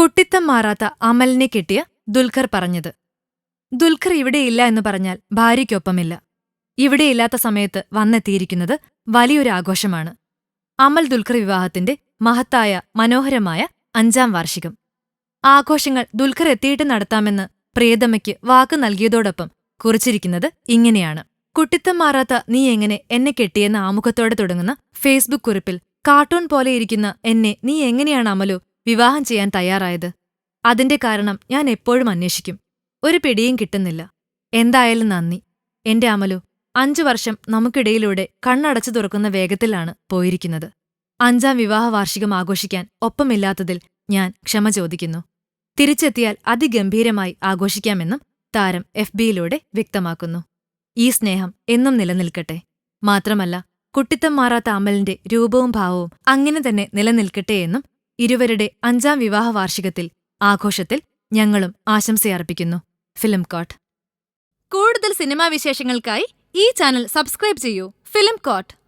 കുട്ടിത്തം മാറാത്ത അമലിനെ കിട്ടിയ ദുൽഖർ പറഞ്ഞത്. ദുൽഖർ ഇവിടെയില്ല എന്ന് പറഞ്ഞാൽ ഭാര്യയ്ക്കൊപ്പമില്ല. ഇവിടെയില്ലാത്ത സമയത്ത് വന്നെത്തിയിരിക്കുന്നത് വലിയൊരു ആഘോഷമാണ്. അമൽ ദുൽഖർ വിവാഹത്തിന്റെ മഹത്തായ മനോഹരമായ അഞ്ചാം വാർഷികം. ആഘോഷങ്ങൾ ദുൽഖർ എത്തിയിട്ട് നടത്താമെന്ന് പ്രിയതമയ്ക്ക് വാക്ക് നൽകിയതോടൊപ്പം കുറിച്ചിരിക്കുന്നത് ഇങ്ങനെയാണ്. കുട്ടിത്തം മാറാത്ത നീ എങ്ങനെ എന്നെ കെട്ടിയെന്ന ആമുഖത്തോടെ തുടങ്ങുന്ന ഫേസ്ബുക്ക് കുറിപ്പിൽ കാർട്ടൂൺ പോലെ ഇരിക്കുന്ന എന്നെ നീ എങ്ങനെയാണ് അമലു വിവാഹം ചെയ്യാൻ തയ്യാറായത്? അതിന്റെ കാരണം ഞാൻ എപ്പോഴും അന്വേഷിക്കും. ഒരു പിടിയും കിട്ടുന്നില്ല. എന്തായാലും നന്ദി. എന്റെ അമലു അഞ്ചു വർഷം നമുക്കിടയിലൂടെ കണ്ണടച്ചു തുറക്കുന്ന വേഗത്തിലാണ് പോയിരിക്കുന്നത്. അഞ്ചാം വിവാഹ വാർഷികം ആഘോഷിക്കാൻ ഒപ്പമില്ലാത്തതിൽ ഞാൻ ക്ഷമ ചോദിക്കുന്നു. തിരിച്ചെത്തിയാൽ അതിഗംഭീരമായി ആഘോഷിക്കാമെന്നും താരം എഫ് ബിയിലൂടെ വ്യക്തമാക്കുന്നു. ഈ സ്നേഹം എന്നും നിലനിൽക്കട്ടെ. മാത്രമല്ല കുട്ടിത്തം മാറാത്ത അമലിന്റെ രൂപവും ഭാവവും അങ്ങനെ തന്നെ നിലനിൽക്കട്ടെ എന്നും ഇരുവരുടെ അഞ്ചാം വിവാഹ വാർഷികത്തിൽ ആഘോഷത്തിൽ ഞങ്ങളും ആശംസയർപ്പിക്കുന്നു. Film coat. കൂടുതൽ സിനിമാ വിശേഷങ്ങൾക്കായി ഈ ചാനൽ സബ്സ്ക്രൈബ് ചെയ്യൂ. Film coat.